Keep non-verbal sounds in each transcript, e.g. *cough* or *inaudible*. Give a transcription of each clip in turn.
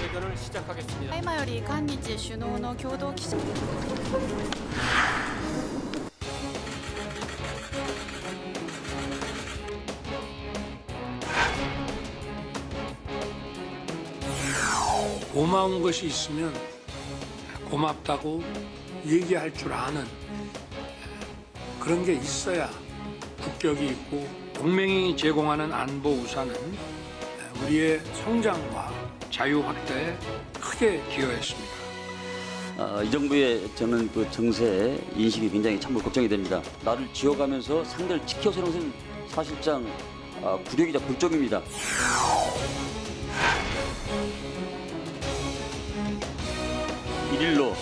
기자회견을 시작하겠습니다. 大間より韓日首脳の共同記者 고마운 것이 있으면 고맙다고 얘기할 줄 아는 그런 게 있어야 국격이 있고 동맹이 제공하는 안보 우산은 우리의 성장과 자유 확대에 크게 기여했습니다. 아, 이 정부의 저는 그 정세 인식이 굉장히 참으로 걱정이 됩니다. 나를 지어가면서 상대를 지켜서는 것은 사실상 아, 굴욕이자 굴종입니다. 일일로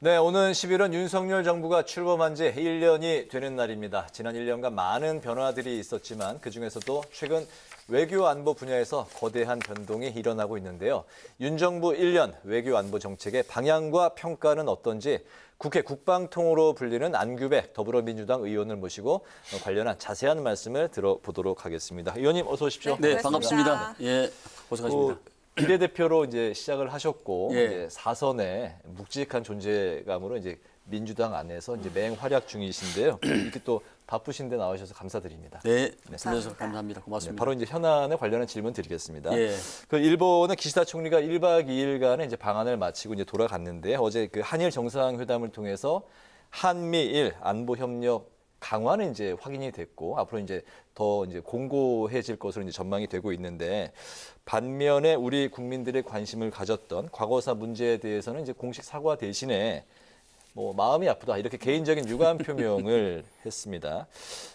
네, 오는 11월 윤석열 정부가 출범한 지 1년이 되는 날입니다. 지난 1년간 많은 변화들이 있었지만 그중에서도 최근 외교 안보 분야에서 거대한 변동이 일어나고 있는데요. 윤 정부 1년 외교 안보 정책의 방향과 평가는 어떤지 국회 국방통으로 불리는 안규백 더불어민주당 의원을 모시고 관련한 자세한 말씀을 들어보도록 하겠습니다. 의원님 어서 오십시오. 네. 반갑습니다. 예 고생하십니다. 그 비례대표로 이제 시작을 하셨고 예. 이제 사선에 묵직한 존재감으로 이제 민주당 안에서 이제 맹활약 중이신데요. *clears throat* 이렇게 또 바쁘신데 나오셔서 감사드립니다. 네 불러주셔서 감사합니다. 네, 고맙습니다. 바로 이제 현안에 관련한 질문 드리겠습니다. 예. 그 일본의 기시다 총리가 1박 2일간의 이제 방한을 마치고 이제 돌아갔는데 어제 그 한일 정상회담을 통해서 한미일 안보 협력 강화는 이제 확인이 됐고 앞으로 이제 더 이제 공고해질 것으로 이제 전망이 되고 있는데 반면에 우리 국민들의 관심을 가졌던 과거사 문제에 대해서는 이제 공식 사과 대신에 뭐 마음이 아프다 이렇게 개인적인 유감 *laughs* 표명을 했습니다.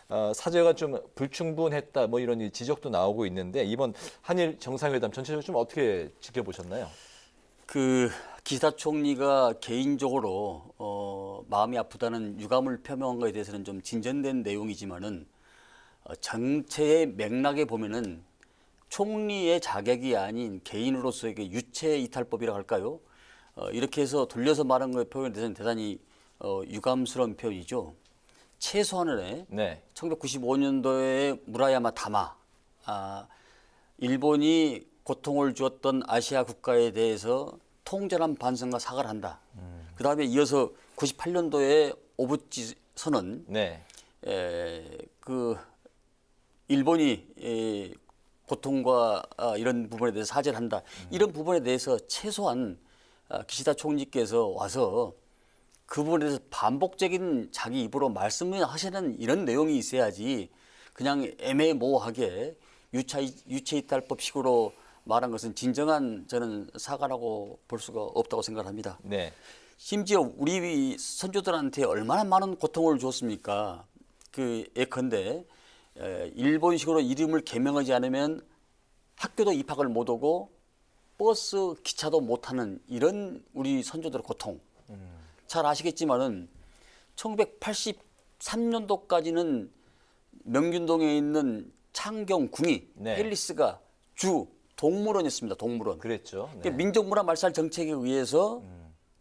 어, 사죄가 좀 불충분했다 뭐 이런 이 지적도 나오고 있는데 이번 한일 정상회담 전체적으로 좀 어떻게 지켜보셨나요? 그 기시다 총리가 개인적으로 어, 마음이 아프다는 유감을 표명한 것에 대해서는 좀 진전된 내용이지만은 어, 전체의 맥락에 보면은 총리의 자격이 아닌 개인으로서의 그 유체 이탈법이라 할까요? 어, 이렇게 해서 돌려서 말한 거에 표현에 대해서는 대단히 어, 유감스러운 표현이죠. 최소한의 네. 1995년도에 무라야마 다마 아, 일본이 고통을 주었던 아시아 국가에 대해서 통절한 반성과 사과를 한다. 그 다음에 이어서 98년도에 오부치 선언 네. 에, 그 일본이 에, 고통과 아, 이런 부분에 대해서 사죄를 한다. 이런 부분에 대해서 최소한 아, 기시다 총리께서 와서 그 부분에 대해서 반복적인 자기 입으로 말씀을 하시는 이런 내용이 있어야지 그냥 애매모호하게 유체, 유체이탈법식으로 말한 것은 진정한 저는 사과라고 볼 수가 없다고 생각합니다. 네. 심지어 우리 선조들한테 얼마나 많은 고통을 줬습니까? 그 예컨대 에, 일본식으로 이름을 개명하지 않으면 학교도 입학을 못 오고 버스 기차도 못 타는 이런 우리 선조들의 고통. 잘 아시겠지만은 1983년도까지는 명균동에 있는 창경궁이 네. 팰리스가 주 동물원이었습니다. 동물원. 그랬죠. 네. 그러니까 민족문화 말살 정책에 의해서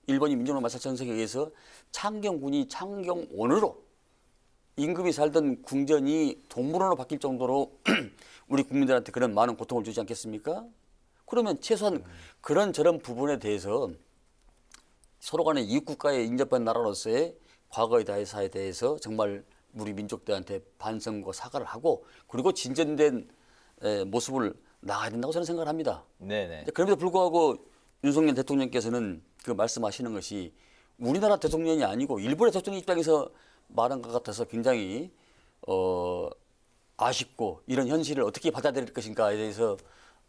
일본이 민족문화 말살 정책에 의해서 창경군이 창경원으로 임금이 살던 궁전이 동물원으로 바뀔 정도로 *clears throat* 우리 국민들한테 그런 많은 고통을 주지 않겠습니까? 그러면 최소한 그런 저런 부분에 대해서 서로 간에 이웃 국가에 인접한 나라로서의 과거의 대사에 대해서 정말 우리 민족들한테 반성과 사과를 하고 그리고 진전된 에, 모습을 나가야 된다고 저는 생각을 합니다. 네, 네. 근데 그럼에도 불구하고 윤석열 대통령께서는 그 말씀하시는 것이 우리나라 대통령이 아니고 일본의 대통령 입장에서 말한 것 같아서 굉장히 어 아쉽고 이런 현실을 어떻게 받아들일 것인가에 대해서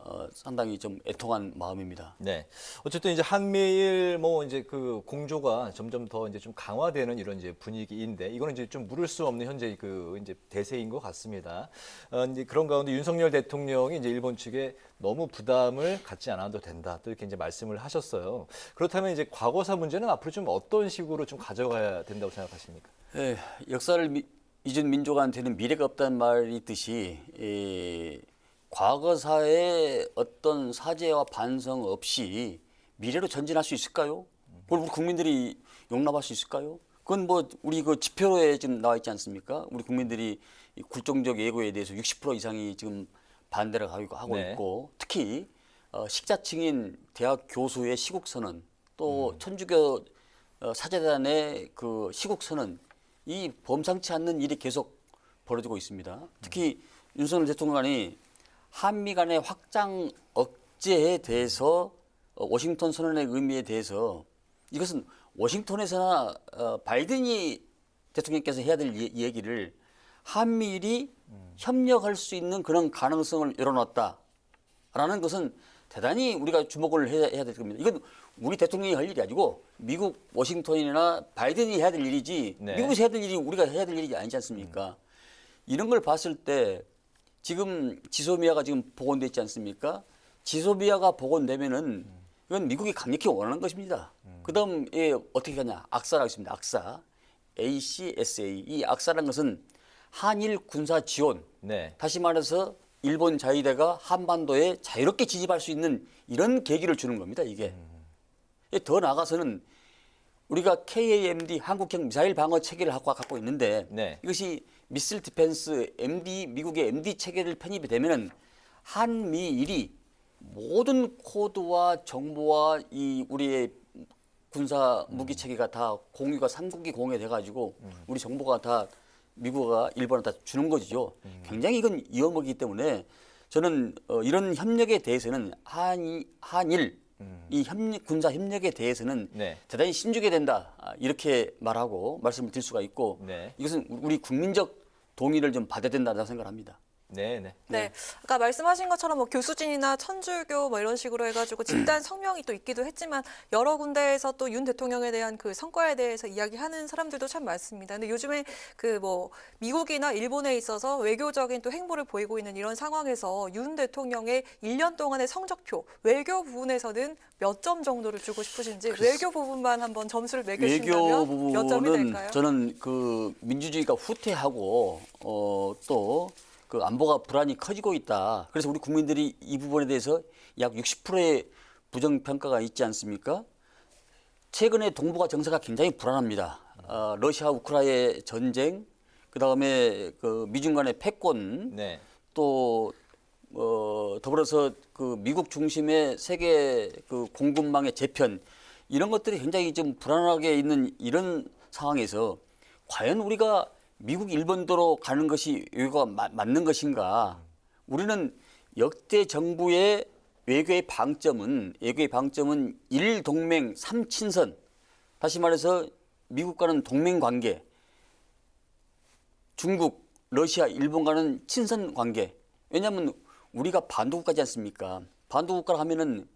어 상당히 좀 애통한 마음입니다. 네. 어쨌든 이제 한미일 뭐 이제 그 공조가 점점 더 이제 좀 강화되는 이런 이제 분위기인데 이거는 이제 좀 물을 수 없는 현재 그 이제 대세인 것 같습니다. 어, 이제 그런 가운데 윤석열 대통령이 이제 일본 측에 너무 부담을 갖지 않아도 된다. 또 이렇게 이제 말씀을 하셨어요. 그렇다면 이제 과거사 문제는 앞으로 좀 어떤 식으로 좀 가져가야 된다고 생각하십니까? 예, 역사를 미- 잊은 민족한테는 미래가 없다는 말이 있듯이 이 과거사의 어떤 사죄와 반성 없이 미래로 전진할 수 있을까요? 그걸 우리 국민들이 용납할 수 있을까요? 그건 뭐 우리 그 지표에 지금 나와 있지 않습니까? 우리 국민들이 이 굴종적 예고에 대해서 60% 이상이 지금 반대를 하고 네. 있고 특히 어, 식자층인 대학 교수의 시국 선언 또 음. 천주교 어, 사제단의 그 시국 선언 이 범상치 않는 일이 계속 벌어지고 있습니다. 특히 윤석열 대통령이 한미 간의 확장 억제에 대해서 어, 워싱턴 선언의 의미에 대해서 이것은 워싱턴에서나 어, 바이든이 대통령께서 해야 될 이- 얘기를 한미일이 협력할 수 있는 그런 가능성을 열어놨다라는 것은 대단히 우리가 주목을 해야, 해야 될 겁니다. 이건 우리 대통령이 할 일이 아니고 미국 워싱턴이나 바이든이 해야 될 일이지 네. 미국에서 해야 될 일이 우리가 해야 될 일이 아니지 않습니까? 이런 걸 봤을 때 지금 지소미아가 지금 복원돼 있지 않습니까? 지소미아가 복원되면은 이건 미국이 강력히 원하는 것입니다. 그다음 에 어떻게 하냐? 악사라고 있습니다. 악사. ACSA. 이 악사라는 것은 한일 군사 지원. 네. 다시 말해서 일본 자위대가 한반도에 자유롭게 진입할 수 있는 이런 계기를 주는 겁니다. 이게. 더 나아가서는 우리가 KAMD 한국형 미사일 방어 체계를 갖고 갖고 있는데 네. 이것이 미슬 디펜스 MD 미국의 MD 체계를 편입이 되면은 한미일이 모든 코드와 정보와 이 우리의 군사 무기 체계가 다 공유가 삼국이 공유돼 가지고 우리 정보가 다 미국과 일본한테 다 주는 거죠. 굉장히 이건 위험하기 때문에 저는 어, 이런 협력에 대해서는 한이 한일 이 협력 군사 협력에 대해서는 네. 대단히 신중해야 된다 아, 이렇게 말하고 말씀을 드릴 수가 있고 네. 이것은 우리 국민적 동의를 좀 받아야 된다고 생각합니다. 네, 네. 네. 아까 말씀하신 것처럼 뭐 교수진이나 천주교 뭐 이런 식으로 해가지고 집단 *clears throat* 성명이 또 있기도 했지만 여러 군데에서 또 윤 대통령에 대한 그 성과에 대해서 이야기하는 사람들도 참 많습니다. 근데 요즘에 그 뭐 미국이나 일본에 있어서 외교적인 또 행보를 보이고 있는 이런 상황에서 윤 대통령의 1년 동안의 성적표 외교 부분에서는 몇 점 정도를 주고 싶으신지 외교 부분만 한번 점수를 매겨주신다면 몇 점이 될까요? 저는 그 민주주의가 후퇴하고 어, 또 그 안보가 불안이 커지고 있다. 그래서 우리 국민들이 이 부분에 대해서 약 60%의 부정 평가가 있지 않습니까? 최근에 동북아 정세가 굉장히 불안합니다. 어, 러시아 우크라이나 전쟁, 그 다음에 그 미중 간의 패권, 네. 또 어, 더불어서 그 미국 중심의 세계 그 공급망의 재편 이런 것들이 굉장히 좀 불안하게 있는 이런 상황에서 과연 우리가 미국 일본도로 가는 것이 마- 맞는 것인가? 우리는 역대 정부의 외교의 방점은 외교의 방점은 일 동맹 삼 친선 다시 말해서 미국과는 동맹 관계 중국, 러시아, 일본과는 친선 관계. 왜냐하면 우리가 반도국가지 않습니까? 반도국가를 하면은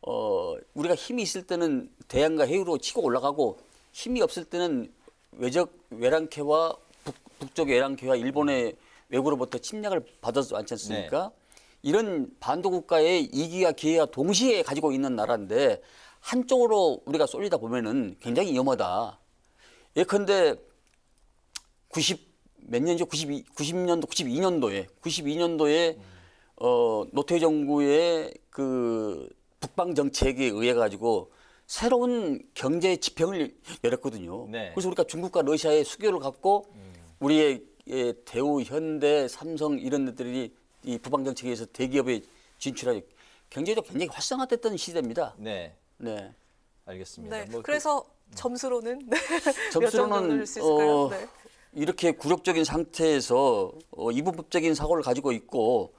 어 우리가 힘이 있을 때는 대양과 해유로 치고 올라가고 힘이 없을 때는 외적 외랑캐와 북, 북쪽 외랑캐와 일본의 외구로부터 침략을 받아서 않지 않습니까? 이런 반도 국가의 이기와 기회와 동시에 가지고 있는 나라인데 한쪽으로 우리가 쏠리다 보면은 굉장히 위험하다. 예컨대 90 몇 년이죠? 92, 90년도, 92년도에 92년도에 어 노태 정부의 그 북방 정책에 의해 가지고 새로운 경제 지평을 열었거든요. 네. 그래서 우리가 중국과 러시아의 수교를 갖고 우리의 예, 대우, 현대, 삼성 이런 데들이 이 북방 정책에 의해서 대기업에 진출하여 경제적 굉장히 활성화됐던 시대입니다. 네. 네. 알겠습니다. 네. 뭐 그- 그래서 점수로는 네. *laughs* 몇 점수로는? 어, 네. 이렇게 굴욕적인 상태에서 어, 이분법적인 사고를 가지고 있고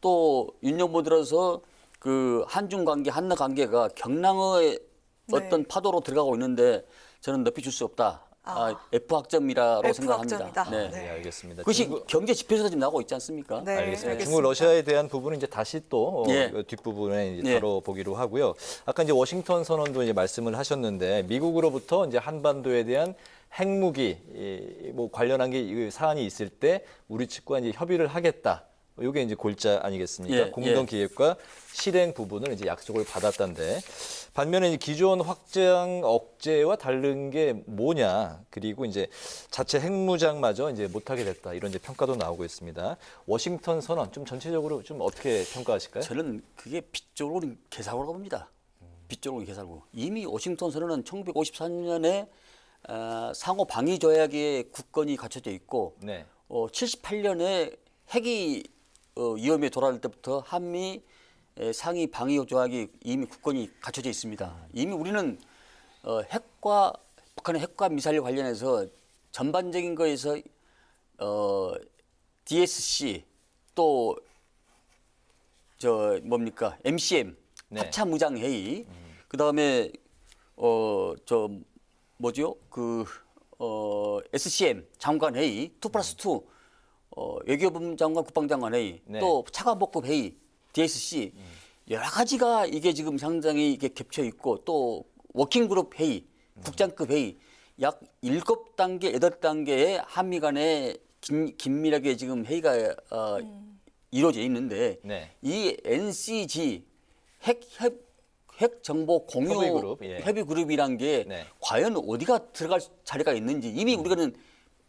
또 윤정부 들어서 그 한중 관계, 한러 관계가 경랑의 네. 어떤 파도로 들어가고 있는데 저는 높이 줄 수 없다. 아, 아. F 학점이라고 F 생각합니다. 학점이다. 네. 네, 알겠습니다. 그것이 중국- 경제 지표에서 지금 나오고 있지 않습니까? 네, 알겠습니다. 중국 러시아에 대한 부분은 이제 다시 또 어, 예. 그 뒷부분에 이제 예. 다뤄보기로 하고요. 아까 이제 워싱턴 선언도 이제 말씀을 하셨는데 미국으로부터 이제 한반도에 대한 핵무기 이, 뭐 관련한 게이 사안이 있을 때 우리 측과 이제 협의를 하겠다. 이게 이제 골자 아니겠습니까? 예, 공동 예. 기획과 실행 부분을 이제 약속을 받았던데 반면에 이제 기존 확장 억제와 다른 게 뭐냐 그리고 이제 자체 핵무장마저 이제 못하게 됐다 이런 이제 평가도 나오고 있습니다. 워싱턴 선언 좀 전체적으로 좀 어떻게 평가하실까요? 저는 그게 빗조로 개사고라고 봅니다. 빗조로 개사고. 이미 워싱턴 선언은 1953년에 어, 상호 방위 조약의 국권이 갖춰져 있고 네. 어, 78년에 핵이 어, 위험에 돌아올 때부터 한미 에, 상위 방위 조약이 이미 국권이 갖춰져 있습니다. 이미 우리는 어, 핵과 북한의 핵과 미사일 관련해서 전반적인 거에서 어, DSC 또 저 뭡니까? MCM 네. 합차 무장 회의. 그다음에 어 저 뭐죠 그어 SCM 장관 회의 2 플러스 2 어, 외교부 장관 국방장관 회의 네. 또 차관복급 회의 DSC 여러 가지가 이게 지금 상당히 이게 겹쳐 있고 또 워킹그룹 회의 국장급 회의 약 일곱 단계 여덟 단계의 한미 간에 긴, 긴밀하게 지금 회의가 어, 이루어져 있는데 네. 이 NCG 핵, 핵, 핵 정보 공유 협의 그룹, 예. 협의 그룹이란 게 네. 과연 어디가 들어갈 자리가 있는지 이미 음. 우리가는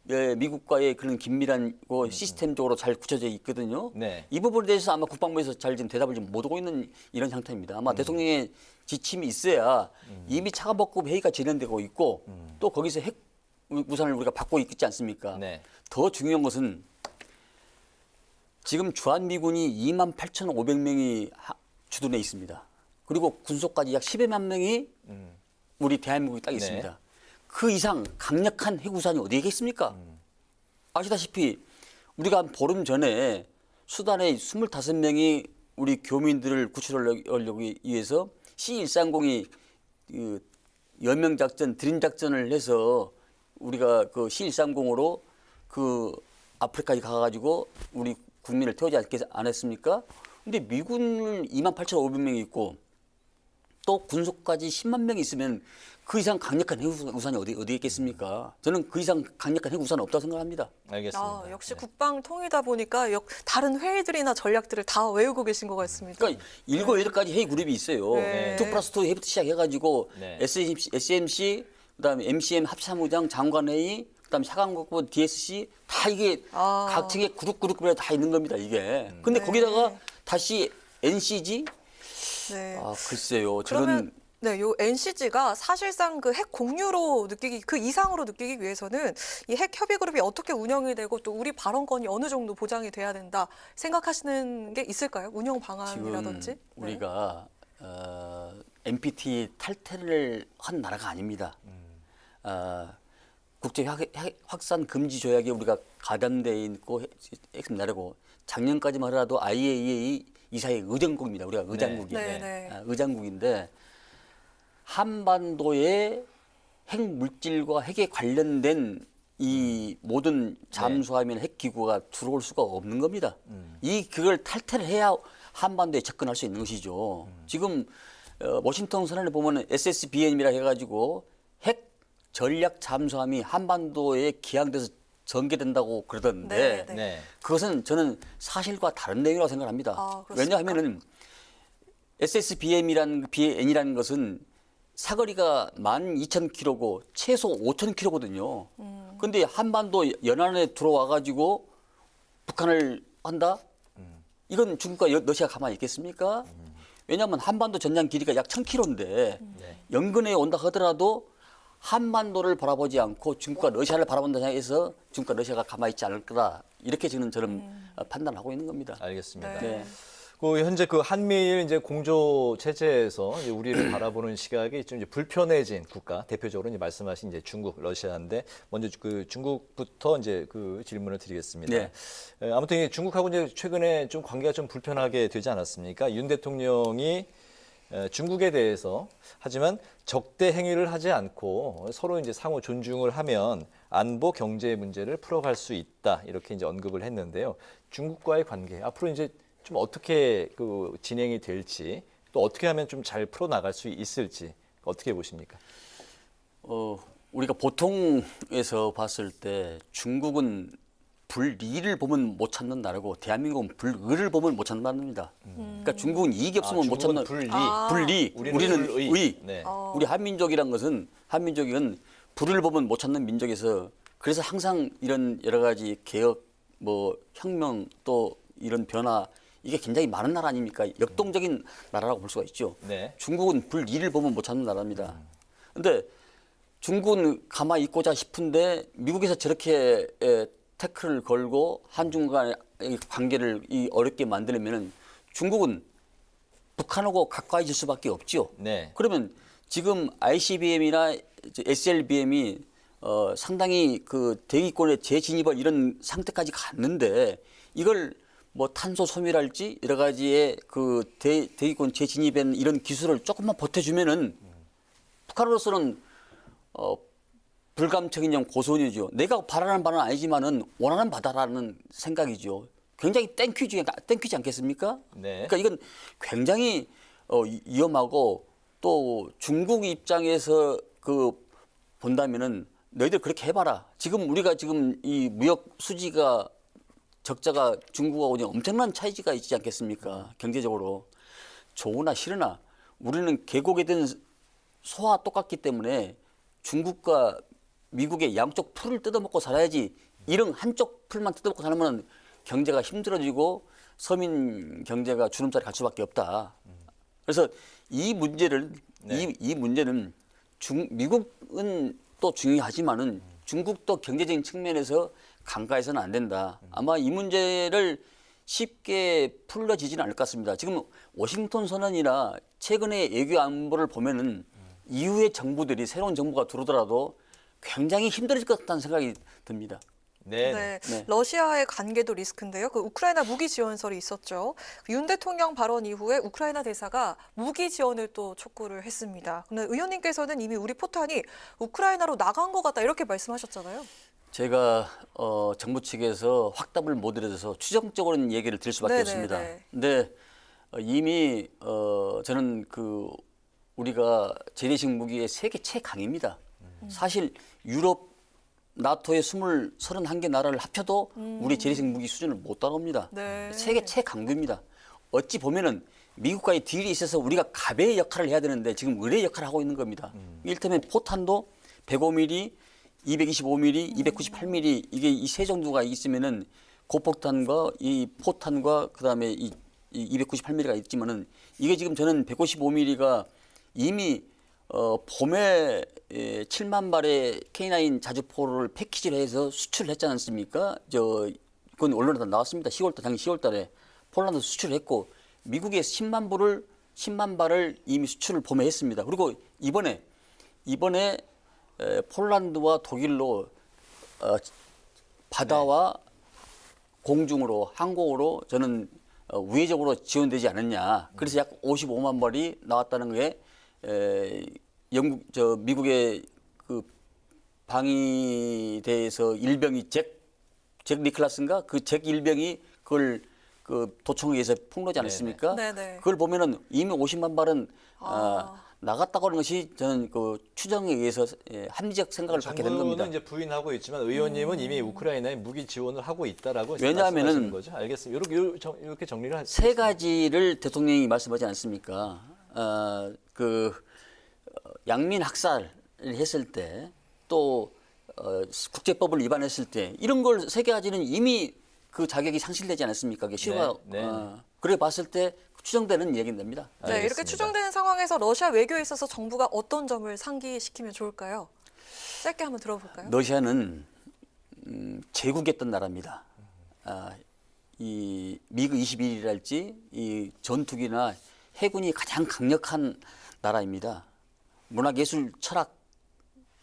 예, 미국과의 그런 긴밀한 거 시스템적으로 잘 굳혀져 있거든요. 음, 네. 이 부분에 대해서 아마 국방부에서 잘 지금 대답을 좀못 하고 있는 이런 상태입니다. 음. 아마 대통령의 지침이 있어야 이미 차관복급 회의가 진행되고 있고 또 거기서 핵 우- 우산을 우리가 받고 있지 않습니까? 음. 네. 더 중요한 것은 지금 주한미군이 2만 8,500명이 주둔해 있습니다. 그리고 군속까지 약 10여만 명이 우리 대한민국에 딱 네. 있습니다. 그 이상 강력한 해구산이 어디에 있겠습니까? 아시다시피 우리가 한 보름 전에 수단에 25명이 우리 교민들을 구출하려고 위해서 C130이 그 연명작전, 드림작전을 해서 우리가 그 C130으로 그 아프리카에 가가지고 우리 국민을 태우지 않았습니까? 근데 미군을 2만 8,500명이 있고 또 군속까지 10만 명이 있으면 그 이상 강력한 해우산이 어디, 어디에 있겠습니까? 저는 그 이상 강력한 해우산은 없다고 생각합니다. 알겠습니다. 아, 역시 네. 국방 통이다 보니까 역, 다른 회의들이나 전략들을 다 외우고 계신 것 같습니다. 그러니까 일곱 여덟 가지 회의 그룹이 있어요. 네. 투 플러스 투 회의부터 시작해가지고 네. SMC, SMC 그다음에 MCM 합참의장 장관회의 그다음에 사관국부 DSC 다 이게 아. 각 층에 그룹 그룹별로 다 있는 겁니다 이게. 음. 근데 네. 거기다가 다시 NCG 네. 아 글쎄요. 그러면 저는 네, 요 NCG가 사실상 그 핵 공유로 느끼기 그 이상으로 느끼기 위해서는 이 핵 협의 그룹이 어떻게 운영이 되고 또 우리 발언권이 어느 정도 보장이 돼야 된다 생각하시는 게 있을까요? 운영 방안이라든지. 지금 네. 우리가 어, NPT 탈퇴를 한 나라가 아닙니다. 어, 국제 확, 확산 금지 조약에 우리가 가담돼 있고 핵심 나라고 작년까지만 하더라도 IAEA 이사의 의장국입니다. 우리가 의장국이 네, 네. 아, 의장국인데 한반도의 핵 물질과 핵에 관련된 이 모든 잠수하면 핵 기구가 들어올 수가 없는 겁니다. 이 그걸 탈퇴를 해야 한반도에 접근할 수 있는 것이죠. 지금 어, 워싱턴 선언을 보면 SSBN이라 해가지고 핵 전략 잠수함이 한반도에 기항돼서 전개된다고 그러던데 네, 네. 네. 그것은 저는 사실과 다른 내용이라고 생각합니다. 아? 왜냐하면은 SSBM이라는 BN이라는 것은 사거리가 12,000km고 최소 5,000km거든요. 음. 근데 한반도 연안에 들어와 가지고 북한을 한다? 이건 중국과 여- 러시아 가만히 있겠습니까? 왜냐하면 한반도 전장 길이가 약 1,000km인데 연근에 온다 하더라도 한반도를 바라보지 않고 중국과 러시아를 바라본다 해서 중국과 러시아가 가만히 있지 않을 거다. 이렇게 지금 저는 어, 판단하고 있는 겁니다. 알겠습니다. 네. 네. 그 현재 그 한미일 이제 공조 체제에서 이제 우리를 *clears throat* 바라보는 시각이 좀 이제 불편해진 국가 대표적으로 이제 말씀하신 이제 중국, 러시아인데 먼저 그 중국부터 이제 그 질문을 드리겠습니다. 네. 에, 아무튼 이 중국하고 이제 최근에 좀 관계가 좀 불편하게 되지 않았습니까? 윤 대통령이 에, 중국에 대해서 하지만 적대 행위를 하지 않고 서로 이제 상호 존중을 하면 안보 경제 문제를 풀어갈 수 있다 이렇게 이제 언급을 했는데요. 중국과의 관계 앞으로 이제 좀 어떻게 그 진행이 될지 또 어떻게 하면 좀 잘 풀어 나갈 수 있을지 어떻게 보십니까? 어, 우리가 보통에서 봤을 때 중국은 불리를 보면 못 찾는 나라고 대한민국은 불의를 보면 못 찾는 나라입니다. 그러니까 중국은 이익이 없으면 못 중국은 찾는 불리. 아. 불리, 우리는 우리는 불의. 의. 네. 어. 우리 한민족이란 것은 한민족은 불을 보면 못 찾는 민족에서 그래서 항상 이런 여러 가지 개혁, 뭐 혁명 또 이런 변화 이게 굉장히 많은 나라 아닙니까? 역동적인 나라라고 볼 수가 있죠. 네. 중국은 불리를 보면 못 찾는 나라입니다. 근데 중국은 가만히 있고자 싶은데 미국에서 저렇게 에, 태클을 걸고 한중 간의 이 관계를 이 어렵게 만들면은 중국은 북한하고 가까이질 수밖에 없죠. 네. 그러면 지금 ICBM이나 SLBM이 어, 상당히 그 대기권에 재진입할 이런 상태까지 갔는데 이걸 뭐 탄소 소멸할지 여러 가지의 그 대, 대기권 재진입엔 이런 기술을 조금만 보태주면은 북한으로서는 어, 불감청인형 고소원이죠. 내가 바라는 바는 아니지만은 원하는 바다라는 생각이죠. 굉장히 땡큐지, 땡큐지 않겠습니까? 네. 그러니까 이건 굉장히 어, 위- 위험하고 또 중국 입장에서 그 본다면은 너희들 그렇게 해봐라. 지금 우리가 지금 이 무역 수지가 적자가 중국하고 엄청난 차이가 있지 않겠습니까? 경제적으로 좋으나 싫으나 우리는 계곡에 든 소와 똑같기 때문에 중국과 미국의 양쪽 풀을 뜯어먹고 살아야지 이런 한쪽 풀만 뜯어먹고 살면 경제가 힘들어지고 서민 경제가 주름살이 갈 수밖에 없다. 그래서 이 문제를 이, 이 문제는 중, 미국은 또 중요하지만은 중국도 경제적인 측면에서 간과해서는 안 된다. 아마 이 문제를 쉽게 풀려지지는 않을 것 같습니다. 지금 워싱턴 선언이나 최근의 외교 안보를 보면은 이후의 정부들이 새로운 정부가 들어오더라도 굉장히 힘들어질 것 같다는 생각이 듭니다. 네. 네. 네. 러시아의 관계도 리스크인데요. 그 우크라이나 무기 지원설이 있었죠. 그윤 대통령 발언 이후에 우크라이나 대사가 무기 지원을 또 촉구를 했습니다. 근데 의원님께서는 이미 우리 포탄이 우크라이나로 나간 것 같다 이렇게 말씀하셨잖아요. 제가 어, 정부 측에서 확답을 못 드려서 추정적으로는 얘기를 드릴 수밖에 네네네. 없습니다. 근데 어, 이미 어, 저는 그 우리가 재래식 무기의 세계 최강입니다. 사실 유럽 나토의 20, 31개 나라를 합쳐도 우리 재래식 무기 수준을 못 따라옵니다. 네. 세계 최강국입니다. 어찌 보면은 미국과의 딜이 있어서 우리가 갑의 역할을 해야 되는데 지금 의뢰의 역할을 하고 있는 겁니다. 일테면 포탄도 105mm, 225mm, 298mm 이게 이 세 정도가 있으면은 고폭탄과 이 포탄과 그다음에 이, 이 298mm가 있지만은 이게 지금 저는 155mm가 이미 어, 봄에 에, 7만 발의 K9 자주포를 패키지를 해서 수출을 했지 않습니까? 저 그건 언론에 다 나왔습니다. 10월달 작년 10월 달에 폴란드 수출했고 미국에 10만 불을 10만 발을 이미 수출을 봄에 했습니다. 그리고 이번에 이번에 에, 폴란드와 독일로 어, 바다와 공중으로 항공으로 저는 어, 우회적으로 지원되지 않았냐. 그래서 약 55만 발이 나왔다는 게 에, 영국 저 미국의 그 방위대에서 일병이 잭, 잭 니클라스인가 그 잭 일병이 그걸 그 도청에 의해서 폭로지 않았습니까? 네네. 그걸 보면은 이미 50만 발은 아. 아, 나갔다고 하는 것이 저는 그 추정에 의해서 예, 합리적 생각을 갖게 된 겁니다. 이제 부인하고 있지만 의원님은 음. 이미 우크라이나에 무기 지원을 하고 있다라고 왜냐하면은 거죠. 알겠습니다. 이렇게 이렇게 정리를 할세 가지를 대통령이 말씀하지 않습니까? 어, 그 어, 양민 학살을 했을 때또 어, 국제법을 위반했을 때 이런 걸 세 가지는 이미 그 자격이 상실되지 않았습니까? 그게 실화 네, 네, 어, 그래 봤을 때 추정되는 얘기입니다. 네, 이렇게 알겠습니다. 추정되는 상황에서 러시아 외교에 있어서 정부가 어떤 점을 상기시키면 좋을까요? 짧게 한번 들어볼까요? 러시아는 음, 제국했던 나라입니다. 아, 이 미그 21이랄지 이 전투기나 해군이 가장 강력한 나라입니다. 문화예술, 철학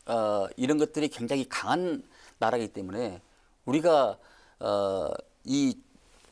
어, 이런 것들이 굉장히 강한 나라이기 때문에 우리가 어, 이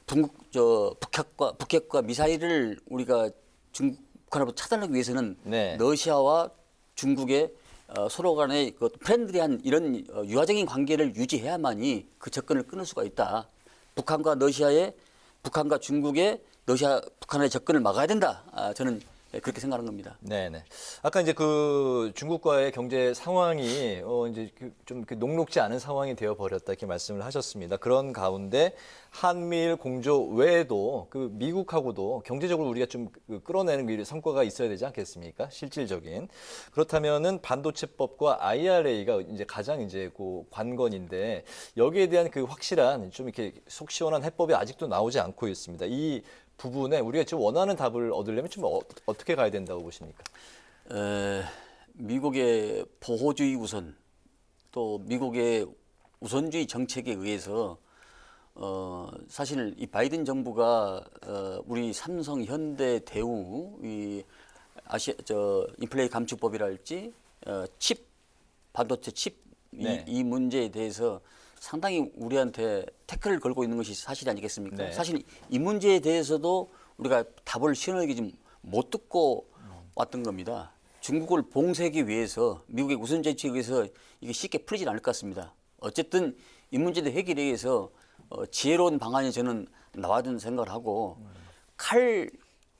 중국 저 북핵과 북핵과 미사일을 우리가 중국한으로부터 차단하기 위해서는 네. 러시아와 중국의 어, 서로 간의 그 프렌들리한 이런 어, 유화적인 관계를 유지해야만이 그 접근을 끊을 수가 있다. 북한과 러시아의 북한과 중국의 러시아 북한의 접근을 막아야 된다. 아, 저는 그렇게 생각하는 겁니다. 네 네. 아까 이제 그 중국과의 경제 상황이 어 이제 그좀 녹록지 않은 상황이 되어 버렸다 이렇게 말씀을 하셨습니다. 그런 가운데 한미일 공조 외에도 그 미국하고도 경제적으로 우리가 좀그 끌어내는 그 성과가 있어야 되지 않겠습니까? 실질적인. 그렇다면은 반도체법과 IRA가 이제 가장 이제 그 관건인데 여기에 대한 그 확실한 좀 이렇게 속 시원한 해법이 아직도 나오지 않고 있습니다. 이 부분에 우리가 지금 원하는 답을 얻으려면 좀 어, 어떻게 가야 된다고 보십니까? 에, 미국의 보호주의 우선 또 미국의 우선주의 정책에 의해서 어 사실 이 바이든 정부가 어 우리 삼성, 현대, 대우 이 아시 저 인플레이 감축법이랄지 어 칩 반도체 칩이 네. 이 문제에 대해서 상당히 우리한테 태클을 걸고 있는 것이 사실 아니겠습니까? 네. 사실 이 문제에 대해서도 우리가 답을 시원하게 좀 못 듣고 왔던 겁니다. 중국을 봉쇄하기 위해서 미국의 우선 정책에 의해서 이게 쉽게 풀리진 않을 것 같습니다. 어쨌든 이 문제도 해결에 의해서 어, 지혜로운 방안이 저는 나와든 생각을 하고 칼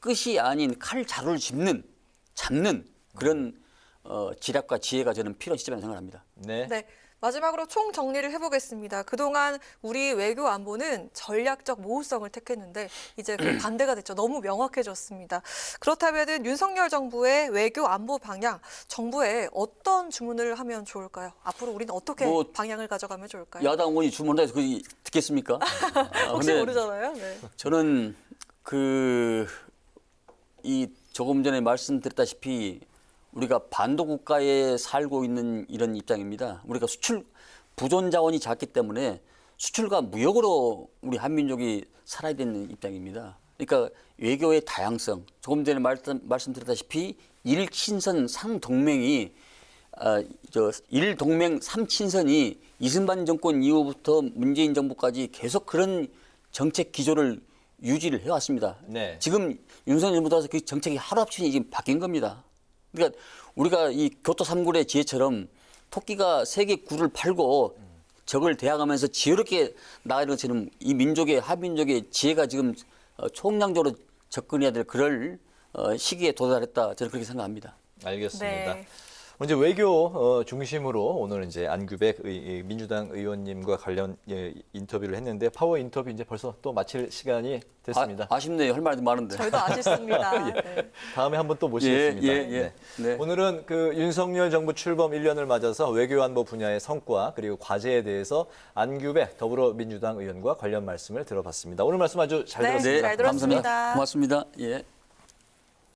끝이 아닌 칼 자루를 짚는 잡는 그런 어, 지략과 지혜가 저는 필요한 시점이라고 생각합니다. 네. 네. 마지막으로 총 정리를 해보겠습니다. 그동안 우리 외교 안보는 전략적 모호성을 택했는데 이제 그 *clears throat* 반대가 됐죠. 너무 명확해졌습니다. 그렇다면 윤석열 정부의 외교 안보 방향, 정부에 어떤 주문을 하면 좋을까요? 앞으로 우리는 어떻게 뭐, 방향을 가져가면 좋을까요? 야당 의원이 주문해서 그 듣겠습니까? *laughs* 아, 혹시 모르잖아요. 네. 저는 그 이 조금 전에 말씀드렸다시피 우리가 반도 국가에 살고 있는 이런 입장입니다. 우리가 수출 부존 자원이 작기 때문에 수출과 무역으로 우리 한민족이 살아야 되는 입장입니다. 그러니까 외교의 다양성, 조금 전에 말씀, 말씀드렸다시피 일친선 상동맹이 아, 저 일동맹 삼친선이 이승만 정권 이후부터 문재인 정부까지 계속 그런 정책 기조를 유지를 해왔습니다. 네. 지금 윤석열 정부 들어서 그 정책이 하루아침에 지금 바뀐 겁니다. 그러니까 우리가 이 교토 삼굴의 지혜처럼 토끼가 세계 굴을 팔고 적을 대항하면서 지혜롭게 나가는 것처럼 이 민족의 하민족의 지혜가 지금 어, 총량적으로 접근해야 될 그럴 어, 시기에 도달했다 저는 그렇게 생각합니다. 알겠습니다. 네. 이제 외교 어, 중심으로 오늘 이제 안규백 민주당 의원님과 관련 예, 인터뷰를 했는데 파워 인터뷰 이제 벌써 또 마칠 시간이 됐습니다. 아, 아쉽네요. 할 말도 많은데. 저희도 아쉽습니다. *laughs* 네. 다음에 한번 또 모시겠습니다. 예, 예, 예. 네. 오늘은 그 윤석열 정부 출범 1년을 맞아서 외교안보 분야의 성과 그리고 과제에 대해서 안규백 더불어민주당 의원과 관련 말씀을 들어봤습니다. 오늘 말씀 아주 잘 네, 들었습니다. 잘 들었습니다. 감사합니다. 고맙습니다. 예.